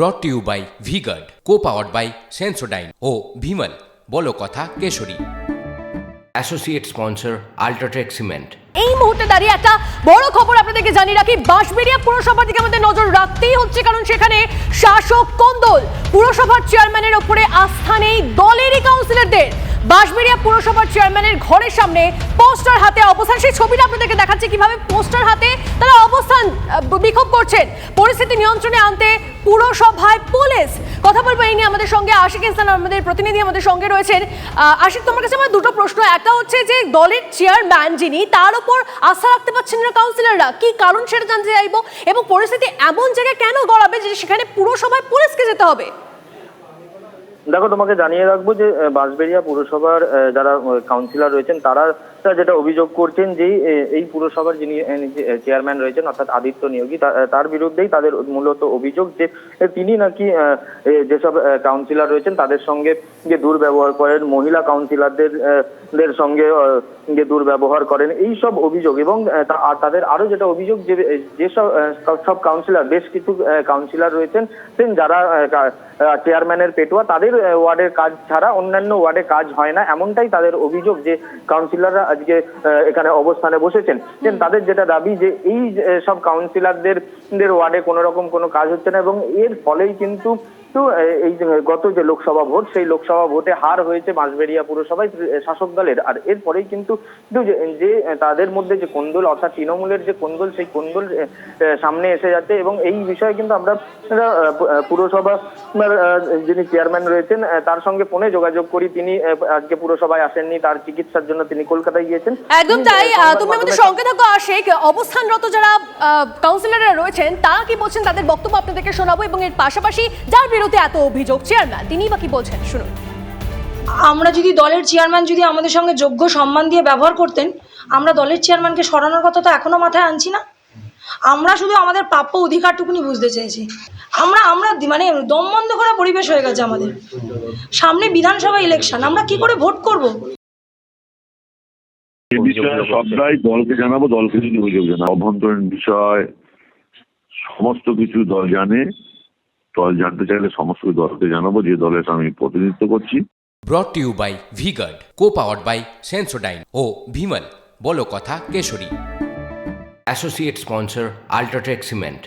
Brought to you by VGuard co powered by Sensodyne ও ভিমল বলো কথা Keshari. Associate sponsor UltraTech cement এই মুহূর্তে দাঁড়িয়ে একটা বড় খবর আপনাদেরকে জানিয়ে রাখি। বাঁশবেড়িয়া পুরসভার দিকে আমাদের নজর রাখতেই হচ্ছে কারণ সেখানে শাসক কোন্দল পুরসভার চেয়ারম্যানের ওপরে আস্থা নেই দলেরই কাউন্সিলরদের। বাঁশবেড়িয়া পুরসভার চেয়ারম্যানের ঘরের সামনে পোস্টার হাতে অবস্থান। সেই ছবিটা আপনাদেরকে দেখাচ্ছে কীভাবে পোস্টার হাতে তারা অবস্থান বিক্ষোভ করছেন। পরিস্থিতি নিয়ন্ত্রণে আনতে পুরসভায় পুলিশ। কথা বলব এই নিয়ে আমাদের সঙ্গে আশিক ইসলাম আমাদের প্রতিনিধি আমাদের সঙ্গে রয়েছেন। আশিক, তোমার কাছে আমার দুটো প্রশ্ন। একটা হচ্ছে যে দলের চেয়ারম্যান যিনি, তার উপর আস্থা রাখতে পারছেন না কাউন্সিলররা কি কারণ সেটা জানতে চাইব? এবং পরিস্থিতি এমন জায়গায় কেন গড়াবে যে সেখানে পুরসভায় পুলিশকে যেতে হবে? দেখো, তোমাকে জানিয়ে রাখব যে বাঁশবেড়িয়া পুরসভার যারা কাউন্সিলর রয়েছেন, তারা যেটা অভিযোগ করছেন যে এই পুরসভার যিনি চেয়ারম্যান রয়েছেন, অর্থাৎ আদিত্য নিয়োগী তার বিরুদ্ধেই তাদের মূলত অভিযোগ যে তিনি নাকি যেসব কাউন্সিলর রয়েছেন, তাদের সঙ্গে যে দুর্ব্যবহার করেন, মহিলা কাউন্সিলরদের দের সঙ্গে যে দুর্ব্যবহার করেন, এই সব অভিযোগ এবং তাদের আরও যেটা অভিযোগ যে যেসব সব কাউন্সিলর বেশ কিছু কাউন্সিলর রয়েছেন যারা চেয়ারম্যানের পেটোয়া তাদের ওয়ার্ডের কাজ ছাড়া অন্যান্য ওয়ার্ডে কাজ হয় না এমনটাই তাদের অভিযোগ যে কাউন্সিলররা আজকে এখানে অবস্থানে বসেছেন। তাদের যেটা দাবি যে এই সব কাউন্সিলরদের ওয়ার্ডে কোনো রকম কোনো কাজ হচ্ছে না এবং এর ফলেই কিন্তু তো এই গত যে লোকসভা ভোট সেই লোকসভা ভোটে হার হয়েছে বাঁশবেড়িয়া পুরসভায় শাসক দলের। আর এরপরেই কিন্তু কিন্তু যে তাদের মধ্যে যে কোন্দল অর্থাৎ তৃণমূলের যে কোন্দল সেই কোন্দল সামনে এসে যাচ্ছে এবং এই বিষয়ে কিন্তু আমরা পুরসভা যিনি চেয়ারম্যান রয়েছেন তার সঙ্গে ফোনে যোগাযোগ করি। তিনি আহ, আজকে পুরসভায় আসেননি তার চিকিৎসার জন্য তিনি কলকাতায় গিয়েছেন। একদম তাই তুমি আমাদের সঙ্গে থাকো আশিক। অবস্থানরত যারা কাউন্সিলররা রয়েছেন তারা কি বলছেন তাদের বক্তব্য আপনাদেরকে শোনাবো এবং এর পাশাপাশি যার বিরুদ্ধে এত অভিযোগ? চেয়ারম্যান তিনি বা কি বলছেন? শুনুন। আমরা যদি দলের চেয়ারম্যান যদি আমাদের সঙ্গে যোগ্য সম্মান দিয়ে ব্যবহার করতেন আমরা দলের চেয়ারম্যানকে সরানোর কথা তো এখনও মাথায় আনছি না। আমরা শুধু আমাদের প্রাপ্য অধিকারটুকুনি বুঝতে চেয়েছি। আমরা আমরা মানে দম বন্ধ করা পরিবেশ হয়ে গেছে আমাদের। সামনে বিধানসভা ইলেকশন আমরা কি করে ভোট করব? বিষয়ে সবটাই দলকে জানাব দলকে যদি অভিযোগ জানাব অভ্যন্তরীণ বিষয় সমস্ত কিছু দল জানে। দল জানতে চাইলে সমস্ত দলকে জানাব যে দলের আমি প্রতিনিধিত্ব করছি। Brought to you by VGuard co powered by Sensodyne ও ভিমল বলো কথা Keshari. Associate sponsor UltraTech cement